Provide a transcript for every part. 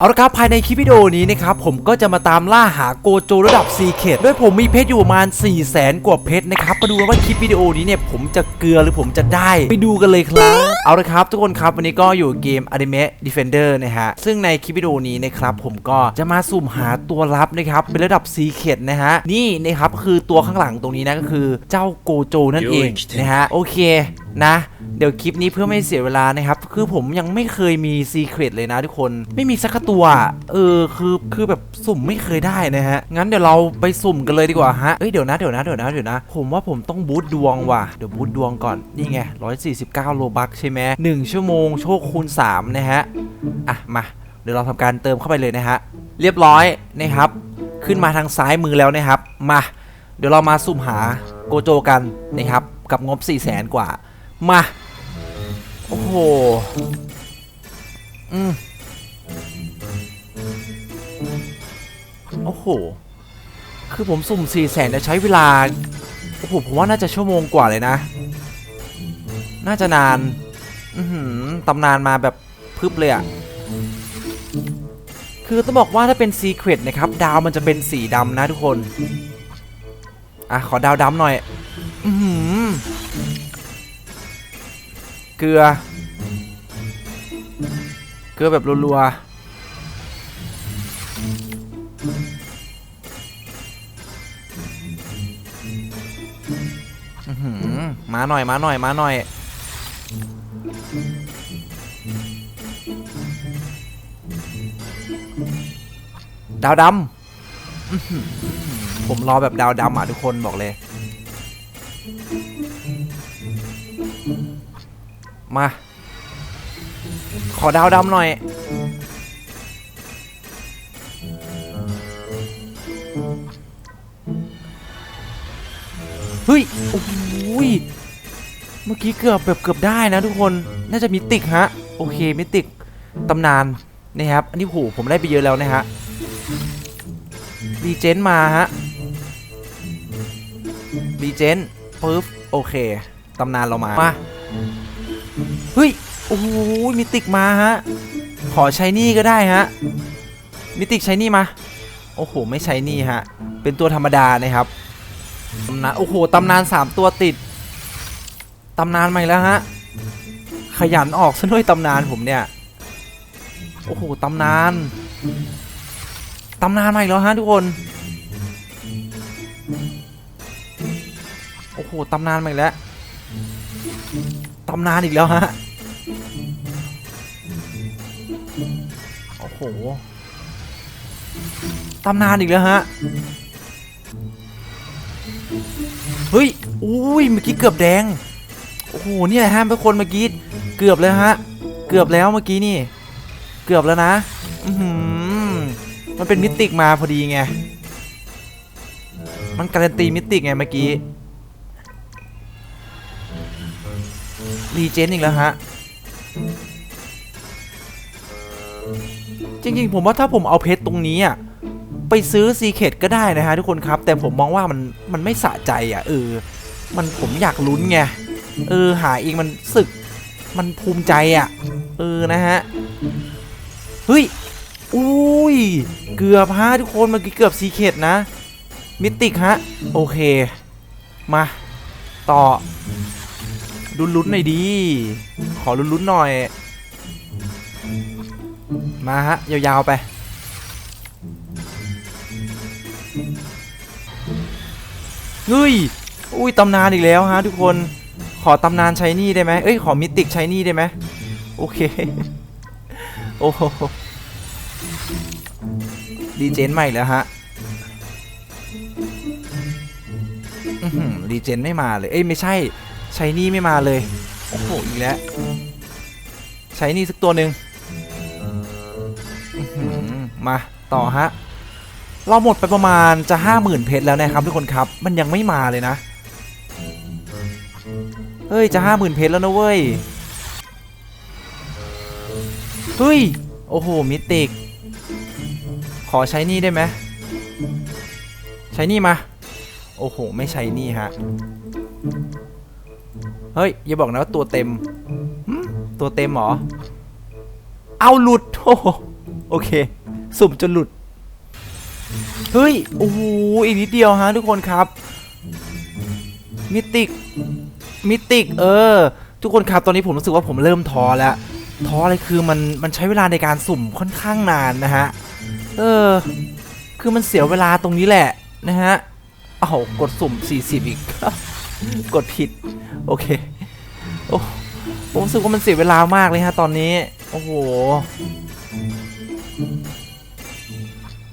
เอาละครับภายในคลิปวิดีโอนี้นะครับผมก็จะมาตามล่าหาโกโจระดับซีเคดโดยผมมีเพชรอยู่ประมาณ 4 0 0แสนกว่าเพชรนะครับมาดูกันว่าคลิปวิดีโอนี้เนี่ยผมจะเกลือหรือผมจะได้ ไปดูกันเลยครับ เอาละครับ ทุกคนครับวันนี้ก็อยู่เกม Anime Defender นะฮะซึ่งในคลิปวิดีโอนี้นะครับผมก็จะมาสุ่มหาตัวลับนะครับเป็นระดับซีเคดนะฮะนี่นะครับคือตัวข้างหลังตรงนี้นะก็คือเจ้าโกโจนั่นเองนะฮะโอเค นะ เดี๋ยวคลิปนี้เพื่อไม่เสียเวลานะครับ คือผมยังไม่เคยมีซีเครตเลยนะทุกคน ไม่มีสักตัว เออ คือ คือแบบสุ่มไม่เคยได้นะฮะ งั้นเดี๋ยวเราไปสุ่มกันเลยดีกว่าฮะ เอ้ย เดี๋ยวนะ เดี๋ยวนะ เดี๋ยวนะ เดี๋ยวนะ ผมว่าผมต้องบูตดวงว่ะ เดี๋ยวบูตดวงก่อน นี่ไง149โลบักใช่ไหม1ชั่วโมงโชคคูณ3นะฮะ อะ มา เดี๋ยวเราทำการเติมเข้าไปเลยนะฮะ เรียบร้อยนะครับ ขึ้นมาทางซ้ายมือแล้วนะครับ มา เดี๋ยวเรามาสุ่มหาโกโจกันนะครับ กับงบ4 0 0แสนกว่า มา โอ้โห อืมโอ้โห คือผมสุ่ม4 0 0แสนจะใช้เวลา โอ้โห ผมว่าน่าจะชั่วโมงกว่าเลยนะ น่าจะนาน อือหือตำนานมาแบบพึบเลยอะคือต้องบอกว่าถ้าเป็นซีเครตนะครับ ดาวมันจะเป็นสีดำนะทุกคน อะ ขอดาวดำหน่อย อือหือ เกลือ เกลือแบบรัวๆอื้อหือมาหน่อยมาหน่อยมาหน่อยดาวดำผมรอแบบดาวดำอะทุกคนบอกเลย มา ขอดาวดำหน่อย เฮ้ย โอ้โหยเมื่อกี้เกือบแบบเกือบได้นะทุกคน น่าจะมิติกฮะ โอเคมิติกตำนานนะครับ อันนี้โหผมได้ไปเยอะแล้วนะฮะรีเจนมาฮะรีเจนปึ๊บโอเค ตำนานเรามา มา เฮ้ย โอ้โหมิติกมาฮะ ขอใช้นี่ก็ได้ฮะ มิติกใช้นี่มา โอ้โห ไม่ใช้นี่ฮะ เป็นตัวธรรมดานะครับตำนานโอ้โห ตำนานสามตัวติด ตำนานมาอีกแล้วฮะ ขยันออกซะด้วยตำนานผมเนี่ย โอ้โห ตำนาน ตำนานมาอีกแล้วฮะทุกคน โอ้โห ตำนานมาอีกแล้วตำนานอีกแล้วฮะ โอ้โหตำนานอีกแล้วฮะ เฮ้ย อุ้ย เมื่อกี้เกือบแดง โอ้โห เนี่ยฮะเป็นคนเมื่อกี้ เกือบแล้วฮะ เกือบแล้วเมื่อกี้นี่ เกือบแล้วนะ อืมันเป็นมิติกมาพอดีไง มันการันตีมิติกไงเมื่อกี้รีเจนอีกแล้วฮะ จริงๆ ผมว่าถ้าผมเอาเพชรตรงนี้อะไปซื้อซีเคดก็ได้นะฮะทุกคนครับ แต่ผมมองว่ามันมันไม่สะใจอะเออ มันผมอยากลุ้นไงเออหาเองมันสึกมันภูมิใจอะ เออนะฮะเฮ้ยอุ้ยเกือบฮะทุกคนเมื่อกี้เกือบซีเคดนะ มิติกฮะโอเค มา ต่อลุ้นๆหน่อยดี ขอลุ้นๆหน่อย มาฮะ ยาวๆไป เฮ้ย อุ้ยตำนานอีกแล้วฮะทุกคน ขอตำนานใช้นี่ได้ไหมเอ้ย ขอมิติกใช้นี่ได้ไหมโอเค โอ้โหดีเจนใหม่แล้วฮะรีเจนไม่มาเลย เอ้ยไม่ใช่ใช้นี่ไม่มาเลย โอ้โหอีกแล้ว ใช้นี่สักตัวหนึ่ง มาต่อฮะ เราหมดไปประมาณจะห้าหมื่นเพชรแล้วนะครับทุกคนครับ มันยังไม่มาเลยนะ เฮ้ย จะห้าหมื่นเพชรแล้วนะเว้ย เฮ้ย โอ้โห มิติก ขอใช้นี่ได้ไหม ใช้นี่มา โอ้โห ไม่ใช้นี่ฮะ เฮ้ย อย่าบอกนะว่าตัวเต็ม ตัวเต็มเหรอ เอาหลุด โอ้โห โอเค สุ่มจนหลุด เฮ้ย โอ้โห อีกนิดเดียวฮะทุกคนครับ มิติก มิติก เออ ทุกคนครับ ตอนนี้ผมรู้สึกว่าผมเริ่มท้อแล้ว ท้อเลยคือมันมันใช้เวลาในการสุ่มค่อนข้างนานนะฮะ เออ คือมันเสียเวลาตรงนี้แหละนะฮะ เอ้ากดสุ่ม 40 อีก กดผิด โอเค โอ้ผมรู้สึกว่ามันเสียเวลามากเลยฮะตอนนี้ โอ้โห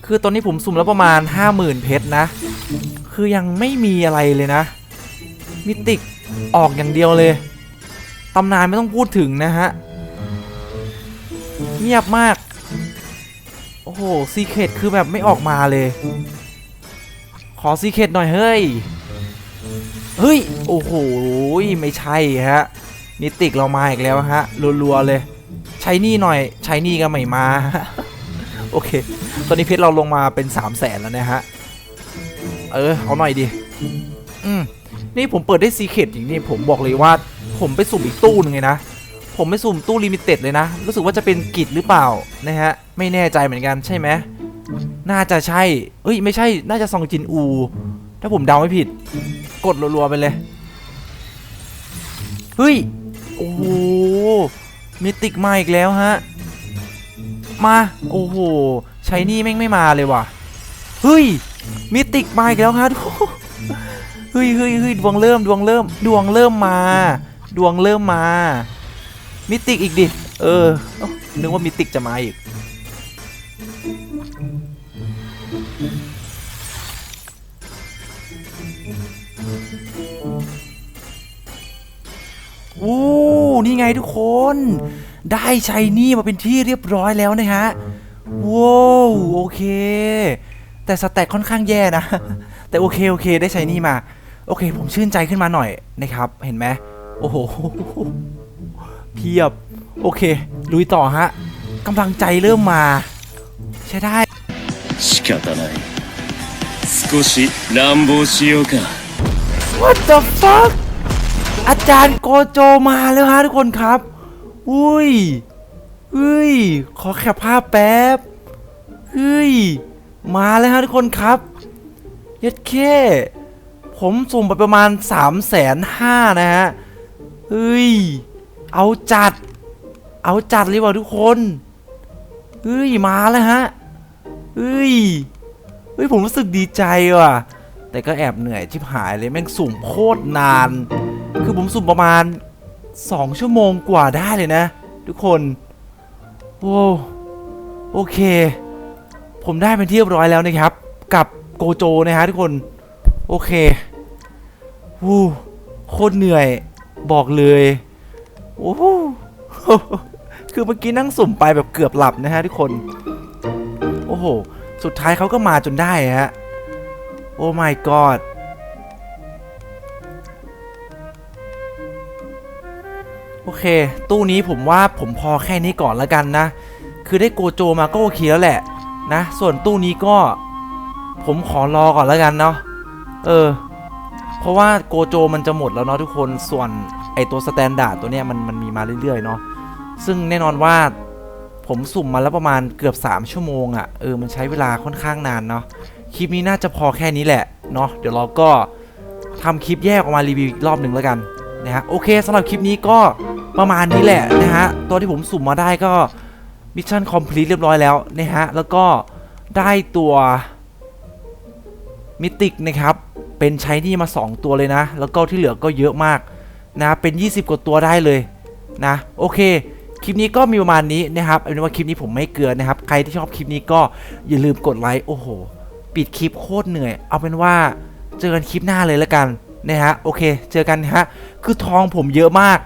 คือตอนนี้ผมสุ่มแล้วประมาณ 50,000 เพชรนะ คือยังไม่มีอะไรเลยนะ มิติกออกอย่างเดียวเลยตำนานไม่ต้องพูดถึงนะฮะ เงียบมาก โอ้โหซีเคดคือแบบไม่ออกมาเลย ขอซีเคดหน่อยเฮ้ย เฮ้ย โอ้โห ไม่ใช่ฮะ มิติกเรามาอีกแล้วฮะ รัวๆเลย ใช้นี่หน่อย ใช้นี่ก็ไม่มา โอเค ตอนนี้เพชรเราลงมาเป็น3 0 0แสนแล้วนะฮะ เออ เอาหน่อยดิ อืม นี่ผมเปิดได้ซีเคดอย่างนี้ผมบอกเลยว่า ผมไปสุ่มอีกตู้หนึงไงนะ ผมไม่สุ่มตู้ลิมิเต็ดเลยนะ รู้สึกว่าจะเป็นกิจหรือเปล่านะฮะ ไม่แน่ใจเหมือนกันใช่ไหมน่าจะใช่ เอ้ย ไม่ใช่ น่าจะซองจินอู ถ้าผมเดาไม่ผิด กดรัวๆไปเลย เฮ้ย โอ้โหมิติกมาอีกแล้วฮะ มา โอ้โห ใช้นี่แม่งไม่มาเลยว่ะ เฮ้ย มิติกมาอีกแล้วฮะเฮ้ยเฮ้ยเฮ้ยดวงเริ่มดวงเริ่มดวงเริ่มมา ดวงเริ่มมา มิติกอีกดิ เออ นึกว่ามิติกจะมาอีก อู้นี่ไงทุกคน ได้ชัยนี่มาเป็นที่เรียบร้อยแล้วนะฮะ ว้าวโอเค แต่สแต็กค่อนข้างแย่นะ แต่โอเคโอเคได้ชัยนี่มา โอเค ผมชื่นใจขึ้นมาหน่อยนะครับ เห็นไหมโอ้โห เพียบ โอเค ลุยต่อฮะกำลังใจเริ่มมา ใช้ได้ 仕方ない少し乱暴しようか What the fuck อาจารย์โกโจมาแล้วฮะทุกคนครับ อุ้ยอุ้ย ขอแคปภาพแป๊บ เฮ้ย มาแล้วฮะทุกคนครับเย็ดเค ผมสุ่มไปประมาณ3ามแสนห้านะฮะ เฮ้ย เอาจัด เอาจัดเลยว่ะทุกคน เฮ้ย มาแล้วฮะ เฮ้ย เฮ้ย ผมรู้สึกดีใจว่ะ แต่ก็แอบเหนื่อยชิบหายเลยแม่งสุ่มโคตรนาน คือผมสุ่มประมาณ 2 ชั่วโมงกว่าได้เลยนะ ทุกคนโอ้โอเค ผมได้เป็นที่เรียบร้อยแล้วนะครับ กับโกโจนะฮะทุกคน โอเควู้โคตรเหนื่อยบอกเลยโอ้โหคือเมื่อกี้นั่งสุ่มไปแบบเกือบหลับนะฮะทุกคน โอ้โห สุดท้ายเขาก็มาจนได้ฮะ โอ้ my god โอเค ตู้นี้ผมว่าผมพอแค่นี้ก่อนแล้วกันนะ คือได้โกโจมาก็โอเคแล้วแหละ นะ ส่วนตู้นี้ก็ ผมขอรอก่อนแล้วกันเนาะเออ เพราะว่าโกโจมันจะหมดแล้วเนาะทุกคนส่วนไอตัวสแตนดาร์ดตัวเนี้ยมันมันมีมาเรื่อยๆเนาะซึ่งแน่นอนว่าผมสุ่มมาแล้วประมาณเกือบ 3 ชั่วโมงอะ่ะเออมันใช้เวลาค่อนข้างนานเนาะคลิปนี้น่าจะพอแค่นี้แหละเนาะเดี๋ยวเราก็ทำคลิปแยกออกมารีวิวอีกรอบหนึ่งแล้วกันนะฮะโอเคสำหรับคลิปนี้ก็ประมาณนี้แหละนะฮะตัวที่ผมสุ่มมาได้ก็ มิชชั่นคอมพลีทเรียบร้อยแล้วนะฮะ แล้วก็ได้ตัวมิติกนะครับ เป็นใช้นี่มา 2 ตัวเลยนะ แล้วก็ที่เหลือก็เยอะมากนะ เป็น 20 กว่าตัวได้เลยนะ โอเค คลิปนี้ก็มีประมาณนี้นะครับเอาเป็นว่าคลิปนี้ผมไม่เกลือนะครับ ใครที่ชอบคลิปนี้ก็อย่าลืมกดไลค์ โอ้โห ปิดคลิปโคตรเหนื่อย เอาเป็นว่าเจอกันคลิปหน้าเลยแล้วกันนะฮะ โอเค เจอกันนะฮะ คือทองผมเยอะมาก